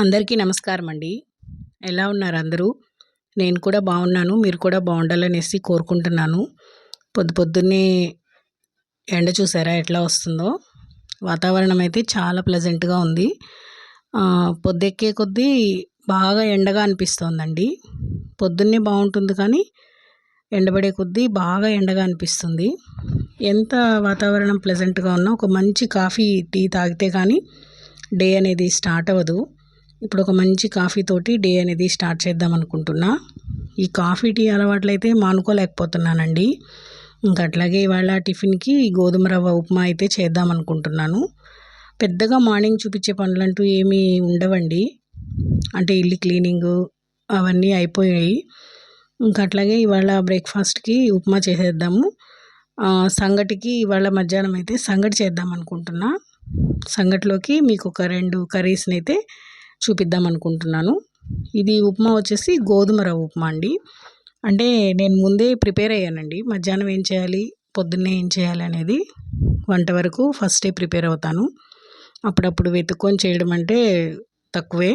అందరికీ నమస్కారం అండి ఎలా ఉన్నారు అందరూ? నేను కూడా బాగున్నాను. మీరు కూడా బాగుండాలనేసి కోరుకుంటున్నాను. పొద్దు పొద్దున్నే ఎండ చూసారా ఎట్లా వస్తుందో? వాతావరణం అయితే చాలా ప్లెజెంట్గా ఉంది. పొద్దెక్కే కొద్దీ బాగా ఎండగా అనిపిస్తోందండి. పొద్దున్నే బాగుంటుంది కానీ ఎండబడే కొద్దీ బాగా ఎండగా అనిపిస్తుంది. ఎంత వాతావరణం ప్లెజెంట్గా ఉన్నా ఒక మంచి కాఫీ టీ తాగితే కానీ డే అనేది స్టార్ట్ అవ్వదు. ఇప్పుడు ఒక మంచి కాఫీ తోటి డే అనేది స్టార్ట్ చేద్దాం అనుకుంటున్నా. ఈ కాఫీ టీ అలవాట్లు అయితే మానుకోలేకపోతున్నానండి. ఇంకా అట్లాగే ఇవాళ టిఫిన్కి గోధుమ రవ్వ ఉప్మా అయితే చేద్దాం అనుకుంటున్నాను. పెద్దగా మార్నింగ్ చూపించే పనులంటూ ఏమీ ఉండవండి. అంటే ఇల్లు క్లీనింగ్ అవన్నీ అయిపోయాయి. ఇంకా అట్లాగే ఇవాళ బ్రేక్ఫాస్ట్కి ఉప్మా చేసేద్దాము. సంగటికి ఇవాళ మధ్యాహ్నం అయితే సంగటి చేద్దాం అనుకుంటున్నా. సంగటిలోకి మీకు ఒక రెండు కర్రీస్ని అయితే చూపిద్దాం అనుకుంటున్నాను. ఇది ఉప్మా వచ్చేసి గోధుమ రవ్వ ఉప్మా అండి. అంటే నేను ముందే ప్రిపేర్ అయ్యానండి. మధ్యాహ్నం ఏం చేయాలి పొద్దున్నే ఏం చేయాలి అనేది వంట వరకు ఫస్టే ప్రిపేర్ అవుతాను. అప్పుడప్పుడు వెతుక్కొని చేయడం అంటే తక్కువే.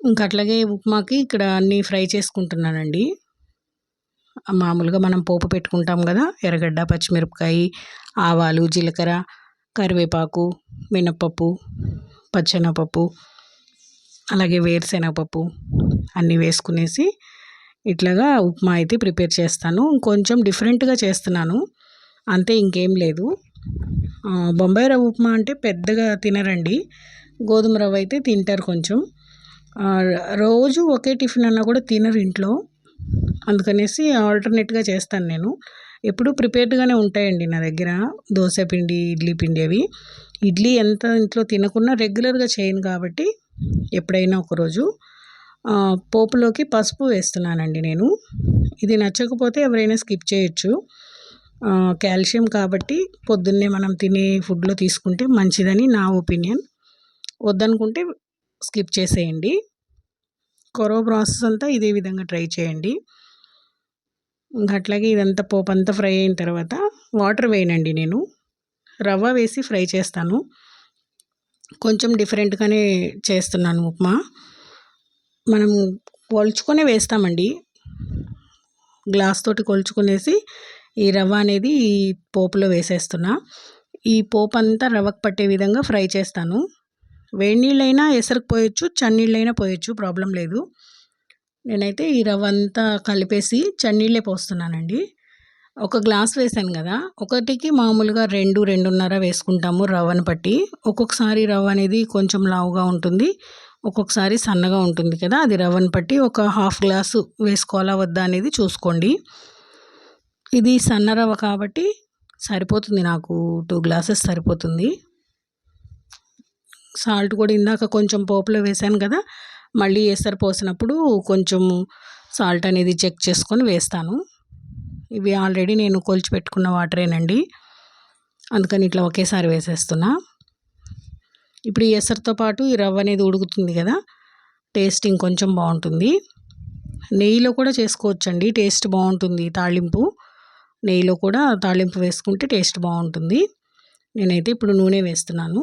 ఇంకా అట్లాగే ఉప్మాకి ఇక్కడ అన్నీ ఫ్రై చేసుకుంటున్నానండి. మామూలుగా మనం పోపు పెట్టుకుంటాం కదా ఎర్రగడ్డ పచ్చిమిరపకాయ ఆవాలు జీలకర్ర కరివేపాకు మినప్పప్పు పచ్చెనపప్పు అలాగే వేరుశెనగపప్పు అన్నీ వేసుకునేసి ఇట్లాగా ఉప్మా అయితే ప్రిపేర్ చేస్తాను. కొంచెం డిఫరెంట్గా చేస్తున్నాను. అంతే ఇంకేం లేదు. బొంబాయి రవ్వ ఉప్మా అంటే పెద్దగా తినరండి. గోధుమ రవ్వ అయితే తింటారు కొంచెం. రోజు ఒకే టిఫిన్ అన్నా కూడా తినరు ఇంట్లో. అందుకనేసి ఆల్టర్నేట్గా చేస్తాను నేను. ఎప్పుడు ప్రిపేర్డ్గానే ఉంటాయండి నా దగ్గర. దోశ పిండి ఇడ్లీ పిండి అవి. ఇడ్లీ ఎంత ఇంట్లో తినకున్నా రెగ్యులర్గా చేయను కాబట్టి ఎప్పుడైనా ఒకరోజు పోపులోకి పసుపు వేస్తున్నానండి నేను. ఇది నచ్చకపోతే ఎవరైనా స్కిప్ చేయొచ్చు. కాల్షియం కాబట్టి పొద్దున్నే మనం తినే ఫుడ్లో తీసుకుంటే మంచిదని నా ఒపీనియన్. వద్దనుకుంటే స్కిప్ చేసేయండి. కొరవ ప్రాసెస్ అంతా ఇదే విధంగా ట్రై చేయండి. ఇంకా అట్లాగే ఇదంతా పోపు అంతా ఫ్రై అయిన తర్వాత వాటర్ వేయనండి నేను. రవ్వ వేసి ఫ్రై చేస్తాను. కొంచెం డిఫరెంట్గానే చేస్తున్నాను ఉప్మా. మనం కొలుచుకొనే వేస్తామండి. గ్లాస్ తోటి కొలుచుకునేసి ఈ రవ్వ అనేది ఈ పోపులో వేసేస్తున్నా. ఈ పోపు అంతా రవ్వకు పట్టే విధంగా ఫ్రై చేస్తాను. వేడి నీళ్ళైనా ఎసరికి పోయొచ్చు చన్నీళ్ళైనా పోయొచ్చు ప్రాబ్లం లేదు. నేనైతే ఈ రవ్వ అంతా కలిపేసి చన్నీళ్ళే పోస్తున్నానండి. ఒక గ్లాస్ వేసాను కదా ఒకటికి మామూలుగా రెండు రెండున్నర వేసుకుంటాము రవ్వను బట్టి. ఒక్కొక్కసారి రవ్వ అనేది కొంచెం లావుగా ఉంటుంది ఒక్కొక్కసారి సన్నగా ఉంటుంది కదా అది రవ్వను బట్టి ఒక హాఫ్ గ్లాసు వేసుకోవాలా వద్దా అనేది చూసుకోండి. ఇది సన్న రవ్వ కాబట్టి సరిపోతుంది నాకు టూ గ్లాసెస్ సరిపోతుంది. సాల్ట్ కూడా ఇందాక కొంచెం పోపులో వేసాను కదా మళ్ళీ ఎసరు పోసినప్పుడు కొంచెం సాల్ట్ అనేది చెక్ చేసుకొని వేస్తాను. ఇవి ఆల్రెడీ నేను కొలిచి పెట్టుకున్న వాటరేనండి. అందుకని ఇట్లా ఒకేసారి వేసేస్తున్నా. ఇప్పుడు ఈ ఎసరుతో పాటు ఈ రవ్వ అనేది ఉడుకుతుంది కదా టేస్ట్ ఇంకొంచెం బాగుంటుంది. నెయ్యిలో కూడా చేసుకోవచ్చండి టేస్ట్ బాగుంటుంది తాళింపు. నెయ్యిలో కూడా తాళింపు వేసుకుంటే టేస్ట్ బాగుంటుంది. నేనైతే ఇప్పుడు నూనె వేస్తున్నాను.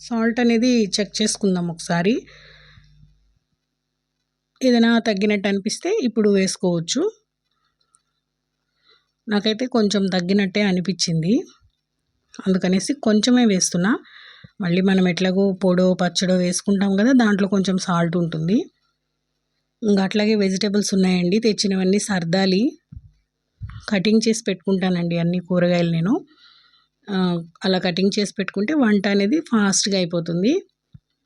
సాల్ట్ అనేది చెక్ చేసుకుందాం ఒకసారి. ఏదైనా తగ్గినట్టు అనిపిస్తే ఇప్పుడు వేసుకోవచ్చు. నాకైతే కొంచెం తగ్గినట్టే అనిపించింది. అందుకనేసి కొంచెమే వేస్తున్నా. మళ్ళీ మనం ఎట్లాగో పొడో పచ్చడో వేసుకుంటాం కదా దాంట్లో కొంచెం సాల్ట్ ఉంటుంది. ఇంకా అట్లాగే వెజిటేబుల్స్ ఉన్నాయండి. తెచ్చినవన్నీ సర్దాలి. కటింగ్ చేసి పెట్టుకుంటానండి అన్ని కూరగాయలు నేను. అలా కటింగ్ చేసి పెట్టుకుంటే వంట అనేది ఫాస్ట్గా అయిపోతుంది.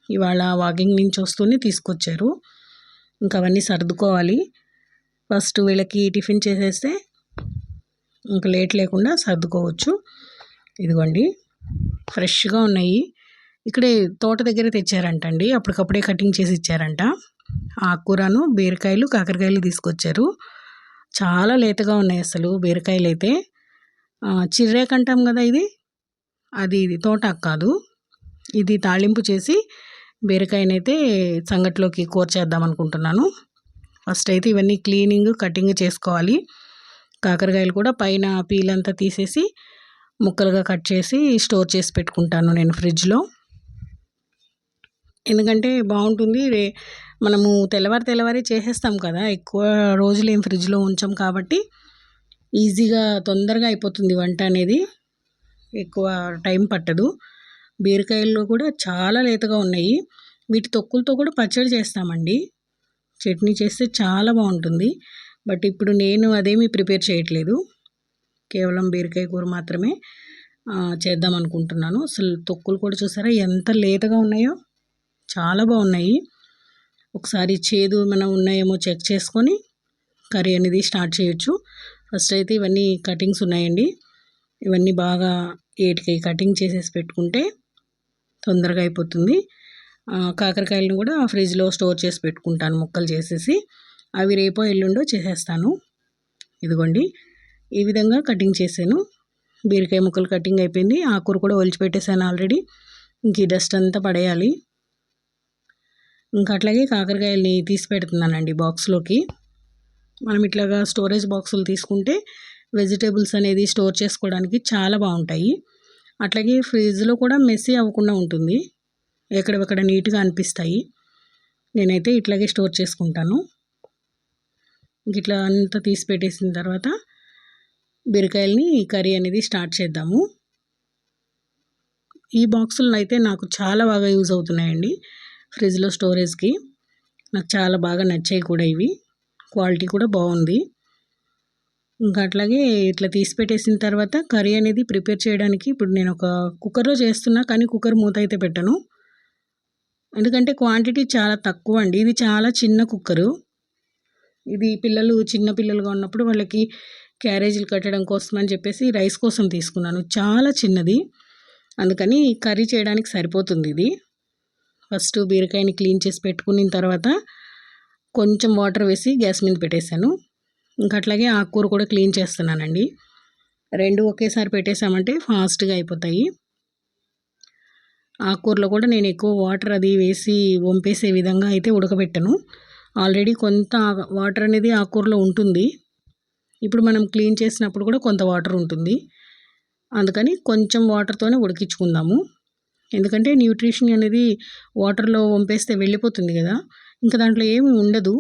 ఇవాళ వాకింగ్ నుంచి వస్తూనే తీసుకొచ్చారు. ఇంకా అవన్నీ సర్దుకోవాలి. ఫస్ట్ వీళ్ళకి టిఫిన్ చేసేస్తే ఇంకా లేట్ లేకుండా సర్దుకోవచ్చు. ఇదిగోండి. ఫ్రెష్గా ఉన్నాయి. ఇక్కడే తోట దగ్గర తెచ్చారంటండి. అప్పటికప్పుడే కటింగ్ చేసి ఇచ్చారంట. ఆకుకూరను బీరకాయలు కాకరకాయలు తీసుకొచ్చారు. చాలా లేతగా ఉన్నాయి అసలు బీరకాయలు అయితే చిర్రేక్ అంటాం కదా ఇది? అది ఇది తోటాకు కాదు. ఇది తాళింపు చేసి బీరకాయనైతే సంగట్లోకి కూర చేద్దాం అనుకుంటున్నాను ఫస్ట్ అయితే ఇవన్నీ క్లీనింగ్ కటింగ్ చేసుకోవాలి. కాకరకాయలు కూడా పైన పీలంతా తీసేసి ముక్కలుగా కట్ చేసి స్టోర్ చేసి పెట్టుకుంటాను నేను ఫ్రిడ్జ్లో. ఎందుకంటే బాగుంటుంది. రే మనము తెల్లవారి తెల్లవారి చేసేస్తాం కదా. ఎక్కువ రోజులు ఏం ఫ్రిడ్జ్లో ఉంచాం కాబట్టి ఈజీగా తొందరగా అయిపోతుంది వంట అనేది. ఎక్కువ టైం పట్టదు. బీరకాయల్లో కూడా చాలా లేతగా ఉన్నాయి. వీటి తొక్కులతో కూడా పచ్చడి చేస్తామండి. చట్నీ చేస్తే చాలా బాగుంటుంది. బట్ ఇప్పుడు నేను అదేమీ ప్రిపేర్ చేయట్లేదు. కేవలం బీరకాయ కూర మాత్రమే చేద్దాం అనుకుంటున్నాను. అసలు తొక్కులు కూడా చూసారా? ఎంత లేతగా ఉన్నాయో? చాలా బాగున్నాయి. ఒకసారి చేదు ఏమైనా ఉన్నాయేమో చెక్ చేసుకొని కర్రీ అనేది స్టార్ట్ చేయొచ్చు. ఫస్ట్ అయితే ఇవన్నీ కటింగ్స్ ఉన్నాయండి. ఇవన్నీ బాగా ఏటికి కటింగ్ చేసేసి పెట్టుకుంటే తొందరగా అయిపోతుంది. కాకరకాయలను కూడా ఫ్రిడ్జ్లో స్టోర్ చేసి పెట్టుకుంటాను ముక్కలు చేసేసి. అవి రేపో ఎల్లుండో చేసేస్తాను. ఇదిగోండి. ఈ విధంగా కటింగ్ చేశాను. బీరకాయ ముక్కలు కటింగ్ అయిపోయింది. ఆకుకూర కూడా ఒలిచిపెట్టేశాను ఆల్రెడీ. ఇంక ఈ డస్ట్ అంతా పడేయాలి. ఇంకా అట్లాగే కాకరకాయల్ని తీసి పెడుతున్నానండి బాక్స్లోకి. మనం ఇట్లాగా స్టోరేజ్ బాక్సులు తీసుకుంటే వెజిటేబుల్స్ అనేది స్టోర్ చేసుకోవడానికి చాలా బాగుంటాయి. అట్లాగే ఫ్రిడ్జ్లో కూడా మెస్సీ అవ్వకుండా ఉంటుంది. ఎక్కడెక్కడ నీట్గా అనిపిస్తాయి. నేనైతే ఇట్లాగే స్టోర్ చేసుకుంటాను. ఇట్లా అంతా తీసి పెట్టేసిన తర్వాత బీరకాయలని కర్రీ అనేది స్టార్ట్ చేద్దాము. ఈ బాక్సులను అయితే నాకు చాలా బాగా యూజ్ అవుతున్నాయండి. ఫ్రిడ్జ్లో స్టోరేజ్కి నాకు చాలా బాగా నచ్చాయి కూడా ఇవి. క్వాలిటీ కూడా బాగుంది. ఇంకా అట్లాగే ఇట్లా తీసి పెట్టేసిన తర్వాత కర్రీ అనేది ప్రిపేర్ చేయడానికి ఇప్పుడు నేను ఒక కుక్కర్లో చేస్తున్నా కానీ కుక్కర్ మూత అయితే పెట్టను. ఎందుకంటే క్వాంటిటీ చాలా తక్కువ అండి ఇది చాలా చిన్న కుక్కరు. ఇది పిల్లలు చిన్న పిల్లలుగా ఉన్నప్పుడు వాళ్ళకి క్యారేజీలు కట్టడం కోసం అని చెప్పేసి రైస్ కోసం తీసుకున్నాను. చాలా చిన్నది. అందుకని కర్రీ చేయడానికి సరిపోతుంది ఇది. ఫస్ట్ బీరకాయని క్లీన్ చేసి పెట్టుకున్న తర్వాత కొంచెం వాటర్ వేసి గ్యాస్ మీద పెట్టేశాను. ఇంకా అట్లాగే ఆకుకూర కూడా క్లీన్ చేస్తున్నానండి. రెండు ఒకేసారి పెట్టేశామంటే ఫాస్ట్గా అయిపోతాయి. ఆకుకూరలో కూడా నేను ఎక్కువ వాటర్ అది వేసి వంపేసే విధంగా అయితే ఉడకబెట్టను. ఆల్రెడీ కొంత వాటర్ అనేది ఆకుకూరలో ఉంటుంది. ఇప్పుడు మనం క్లీన్ చేసినప్పుడు కూడా కొంత వాటర్ ఉంటుంది. అందుకని కొంచెం వాటర్తోనే ఉడికించుకుందాము. ఎందుకంటే న్యూట్రిషన్ అనేది వాటర్లో వంపేస్తే వెళ్ళిపోతుంది కదా. ఇంకా దాంట్లో ఏమి ఉండదు.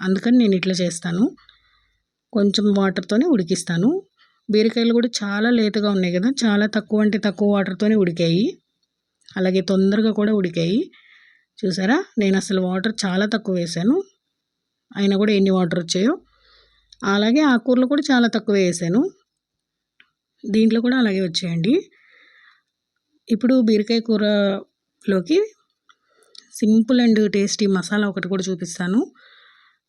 అందుకని నేను ఇట్లా చేస్తాను. కొంచెం వాటర్తోనే ఉడికిస్తాను. బీరకాయలు కూడా చాలా లేతగా ఉన్నాయి కదా. చాలా తక్కువ అంటే తక్కువ వాటర్తోనే ఉడికాయి. అలాగే తొందరగా కూడా ఉడికాయి. చూసారా? నేను అసలు వాటర్ చాలా తక్కువ వేసాను. అయినా కూడా ఎన్ని వాటర్ వచ్చాయో. అలాగే ఆకుకూరలు కూడా చాలా తక్కువ వేసాను. దీంట్లో కూడా అలాగే వచ్చాయండి. ఇప్పుడు బీరకాయ కూరలోకి సింపుల్ అండ్ టేస్టీ మసాలా ఒకటి కూడా చూపిస్తాను.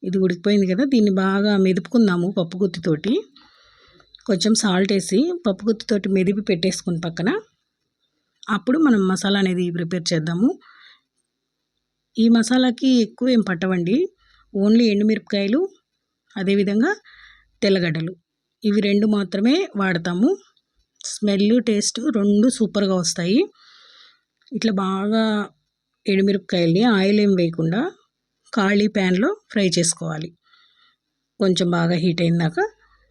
ఇది ఉడికిపోయింది కదా దీన్ని బాగా మెదుపుకుందాము పప్పు గుత్తితోటి. కొంచెం సాల్ట్ వేసి పప్పు గుత్తితోటి మెదిపి పెట్టేసుకుని పక్కన. అప్పుడు మనం మసాలా అనేది ప్రిపేర్ చేద్దాము. ఈ మసాలాకి ఎక్కువ ఏం పట్టవండి. ఓన్లీ ఎండుమిరపకాయలు అదేవిధంగా తెల్లగడ్డలు. ఇవి రెండు మాత్రమే వాడతాము. స్మెల్ టేస్ట్ రెండు సూపర్గా వస్తాయి. ఇట్లా బాగా ఎండుమిరపకాయల్ని ఆయిల్ ఏం వేయకుండా ఖాళీ ప్యాన్లో ఫ్రై చేసుకోవాలి. కొంచెం బాగా హీట్ అయినాక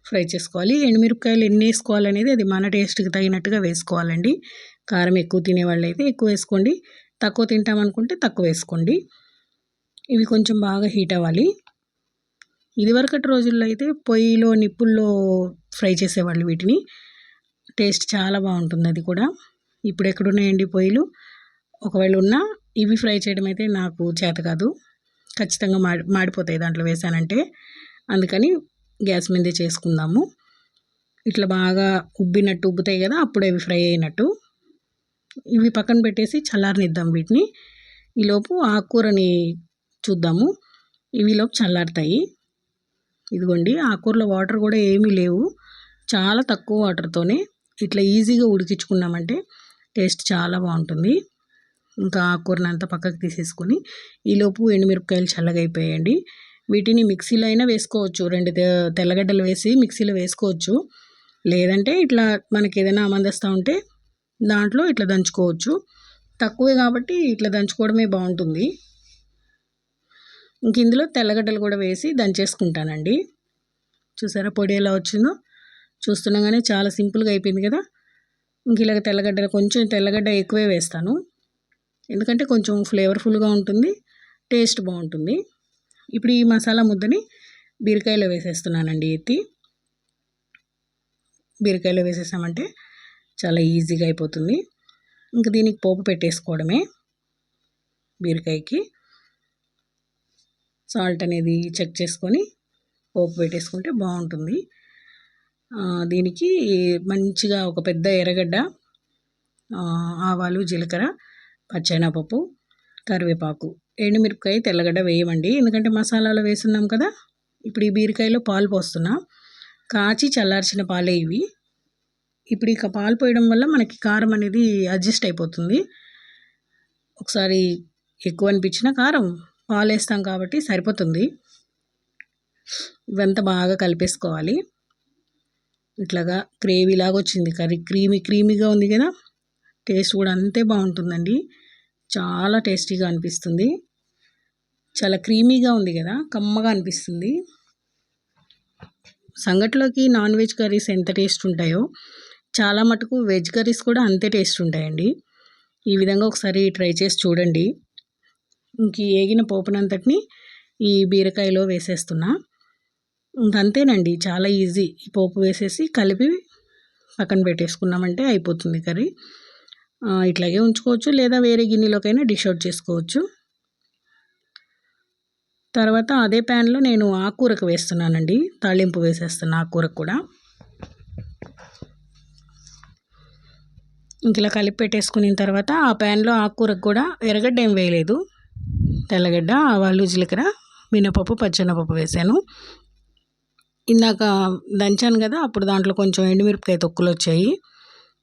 ఫ్రై చేసుకోవాలి. ఎండుమిరపకాయలు ఎన్ని వేసుకోవాలనేది అది మన టేస్ట్కి తగినట్టుగా వేసుకోవాలండి. కారం ఎక్కువ తినేవాళ్ళు అయితే ఎక్కువ వేసుకోండి. తక్కువ తింటామనుకుంటే తక్కువ వేసుకోండి. ఇవి కొంచెం బాగా హీట్ అవ్వాలి. ఇదివరకటి రోజుల్లో అయితే పొయ్యిలో నిప్పుల్లో ఫ్రై చేసేవాళ్ళు వీటిని. టేస్ట్ చాలా బాగుంటుంది అది కూడా. ఇప్పుడు ఎక్కడున్నాయండి పొయ్యిలు? ఒకవేళ ఉన్నా ఇవి ఫ్రై చేయడం అయితే నాకు చేత కాదు. ఖచ్చితంగా మాడి మాడిపోతాయి దాంట్లో వేసానంటే. అందుకని గ్యాస్ మీదే చేసుకుందాము. ఇట్లా బాగా ఉబ్బినట్టు ఉబ్బుతాయి కదా అప్పుడు అవి ఫ్రై అయినట్టు. ఇవి పక్కన పెట్టేసి చల్లారనిద్దాం వీటిని. ఈలోపు ఆకుకూరని చూద్దాము. ఇవిలోపు చల్లారుతాయి. ఇదిగోండి ఆకుకూరలో వాటర్ కూడా ఏమీ లేవు. చాలా తక్కువ వాటర్తోనే ఇట్లా ఈజీగా ఉడికించుకున్నామంటే టేస్ట్ చాలా బాగుంటుంది. ఇంకా ఆకుకూరని అంతా పక్కకు తీసేసుకొని ఈలోపు ఎండుమిరపకాయలు చల్లగా అయిపోయాయండి వీటిని మిక్సీలో అయినా వేసుకోవచ్చు. రెండు తెల్లగడ్డలు వేసి మిక్సీలో వేసుకోవచ్చు. లేదంటే ఇట్లా మనకి ఏదైనా అమందిస్తూ ఉంటే దాంట్లో ఇట్లా దంచుకోవచ్చు. తక్కువే కాబట్టి ఇట్లా దంచుకోవడమే బాగుంటుంది. ఇంక ఇందులో తెల్లగడ్డలు కూడా వేసి దంచేసుకుంటానండి. చూసారా పొడి ఎలా వచ్చిందో? చూస్తుండగానే చాలా సింపుల్గా అయిపోయింది కదా? ఇంక ఇలాగ తెల్లగడ్డలు కొంచెం తెల్లగడ్డ ఎక్కువే వేస్తాను. ఎందుకంటే కొంచెం ఫ్లేవర్ఫుల్గా ఉంటుంది టేస్ట్ బాగుంటుంది. ఇప్పుడు ఈ మసాలా ముద్దని బీరకాయలో వేసేస్తున్నానండి ఎత్తి. బీరకాయలో వేసేసామంటే చాలా ఈజీగా అయిపోతుంది. ఇంక దీనికి పోపు పెట్టేసుకోవడమే. బీరకాయకి. సాల్ట్ అనేది చెక్ చేసుకొని పోపు పెట్టేసుకుంటే బాగుంటుంది. దీనికి మంచిగా ఒక పెద్ద ఎర్రగడ్డ ఆవాలు జీలకర్ర పచ్చెనపప్పు కరివేపాకు. ఎండుమిరపకాయ తెల్లగడ్డ వేయమండి. ఎందుకంటే మసాలాలో వేస్తున్నాం కదా. ఇప్పుడు ఈ బీరకాయలో పాలు పోస్తున్నా. కాచి చల్లార్చిన పాలే ఇవి. ఇప్పుడు ఇక పాలు పోయడం వల్ల మనకి కారం అనేది అడ్జస్ట్ అయిపోతుంది. ఒకసారి ఎక్కువ అనిపించిన కారం పాలు వేస్తాం కాబట్టి సరిపోతుంది. ఇవంతా బాగా కలిపేసుకోవాలి. ఇట్లాగా గ్రేవీ లాగా వచ్చింది. కర్రీ క్రీమీ క్రీమీగా ఉంది కదా. టేస్ట్ కూడా అంతే బాగుంటుందండి. చాలా టేస్టీగా అనిపిస్తుంది. చాలా క్రీమీగా ఉంది కదా. కమ్మగా అనిపిస్తుంది. సంగట్లోకి నాన్ వెజ్ కర్రీస్ ఎంత టేస్ట్ ఉంటాయో చాలా మటుకు వెజ్ కర్రీస్ కూడా అంతే టేస్ట్ ఉంటాయండి. ఈ విధంగా ఒకసారి ట్రై చేసి చూడండి. ఇంక ఏగిన పోపునంతటిని ఈ బీరకాయలో వేసేస్తున్నా. అంతేనండి చాలా ఈజీ. ఈ పోపు వేసేసి కలిపి పక్కన పెట్టేసుకున్నామంటే అయిపోతుంది కర్రీ. ఇట్లాగే ఉంచుకోవచ్చు లేదా వేరే గిన్నెలోకైనా డిష్ అవుట్ చేసుకోవచ్చు. తర్వాత అదే ప్యాన్లో నేను ఆకుకూరకు వేస్తున్నానండి. తాళింపు వేసేస్తున్నా ఆకుకూరకు కూడా. ఇలా కలిపి పెట్టేసుకున్న తర్వాత ఆ ప్యాన్లో ఆకుకూరకు కూడా ఎర్రగడ్డ ఏం వేయలేదు. తెల్లగడ్డ ఆవాలు జీలకర్ర మినపప్పు పచ్చెనపప్పు వేసాను. ఇందాక దంచాను కదా అప్పుడు దాంట్లో కొంచెం ఎండుమిరపకాయ తొక్కులు వచ్చాయి.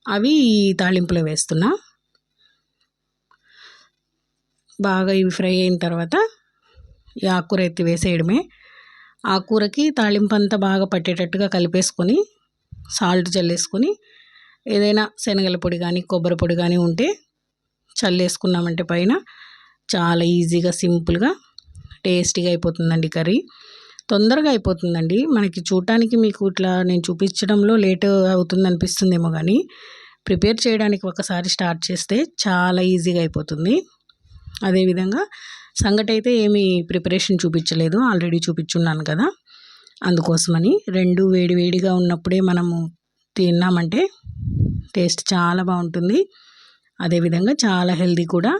అవి తాళింపులో వేస్తున్నా. బాగా ఇవి ఫ్రై అయిన తర్వాత ఈ ఆకుకూర ఎత్తి వేసేయడమే. ఆకుకూరకి తాళింపు అంతా బాగా పట్టేటట్టుగా కలిపేసుకొని సాల్ట్ చల్లేసుకొని ఏదైనా శనగల పొడి కానీ కొబ్బరి పొడి కానీ ఉంటే చల్లేసుకున్నామంటే పైన చాలా ఈజీగా సింపుల్గా టేస్టీగా అయిపోతుందండి కర్రీ. తొందరగా అయిపోతుందండి. మనకి చూడటానికి మీకు ఇట్లా నేను చూపించడంలో లేట్ అవుతుంది అనిపిస్తుందేమో కానీ ప్రిపేర్ చేయడానికి ఒకసారి స్టార్ట్ చేస్తే చాలా ఈజీగా అయిపోతుంది. అదేవిధంగా సంగటి అయితే ఏమీ ప్రిపరేషన్ చూపించలేదు. ఆల్రెడీ చూపించున్నాను కదా. అందుకోసమని రెండు వేడి వేడిగా ఉన్నప్పుడే మనము తిన్నామంటే టేస్ట్ చాలా బాగుంటుంది. అదేవిధంగా చాలా హెల్దీ కూడా.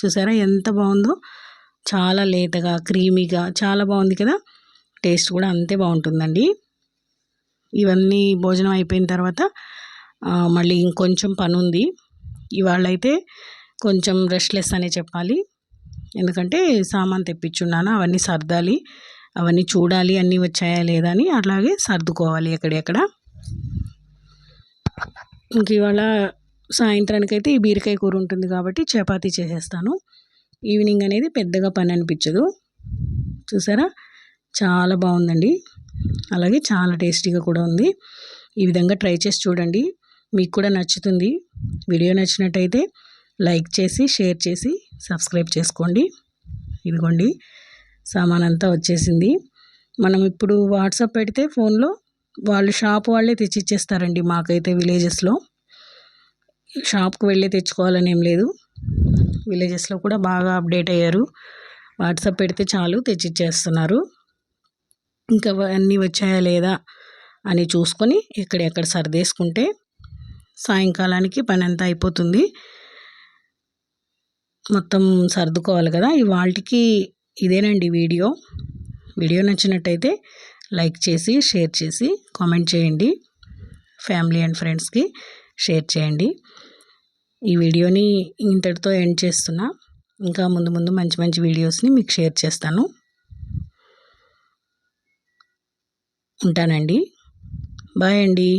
చూసారా ఎంత బాగుందో? చాలా లేతగా క్రీమీగా చాలా బాగుంది కదా? టేస్ట్ కూడా అంతే బాగుంటుందండి. ఇవన్నీ భోజనం అయిపోయిన తర్వాత మళ్ళీ ఇంకొంచెం పని ఉంది. ఇవాళ అయితే కొంచెం రెస్ట్లెస్ అనే చెప్పాలి. ఎందుకంటే సామాన్ తెప్పించున్నాను అవన్నీ సర్దాలి అవన్నీ చూడాలి అన్నీ వచ్చాయా లేదా అని అట్లాగే సర్దుకోవాలి ఎక్కడెక్కడ. ఇంక ఇవాళ సాయంత్రానికైతే ఈ బీరకాయ కూర ఉంటుంది కాబట్టి చపాతీ చేసేస్తాను. ఈవినింగ్ అనేది పెద్దగా పని అనిపించదు. చూసారా? చాలా బాగుందండి. అలాగే చాలా టేస్టీగా కూడా ఉంది. ఈ విధంగా ట్రై చేసి చూడండి. మీకు కూడా నచ్చుతుంది. వీడియో నచ్చినట్టయితే లైక్ చేసి షేర్ చేసి సబ్స్క్రైబ్ చేసుకోండి. ఇదిగోండి. సామాన్ అంతా వచ్చేసింది. మనం ఇప్పుడు వాట్సాప్ పెడితే ఫోన్లో వాళ్ళు షాప్ వాళ్ళే తెచ్చిచ్చేస్తారండి మాకైతే విలేజెస్లో. షాప్కి వెళ్ళి తెచ్చుకోవాలని ఏం లేదు. విలేజెస్లో కూడా బాగా అప్డేట్ అయ్యారు. వాట్సాప్ పెడితే చాలు తెచ్చిచ్చేస్తున్నారు. ఇంకా అన్నీ వచ్చాయా లేదా అని చూసుకొని ఎక్కడెక్కడ సర్దేసుకుంటే సాయంకాలానికి పని అంతా అయిపోతుంది. మొత్తం సర్దుకోవాలి కదా. ఇవాళకి ఇదేనండి వీడియో. వీడియో నచ్చినట్టయితే లైక్ చేసి షేర్ చేసి కామెంట్ చేయండి. ఫ్యామిలీ అండ్ ఫ్రెండ్స్కి షేర్ చేయండి. ఈ వీడియోని ఇంతటితో ఎండ్ చేస్తున్నా. ఇంకా ముందు ముందు మంచి మంచి వీడియోస్ని మీకు షేర్ చేస్తాను. ఉంటానండి. బాయ్ అండి.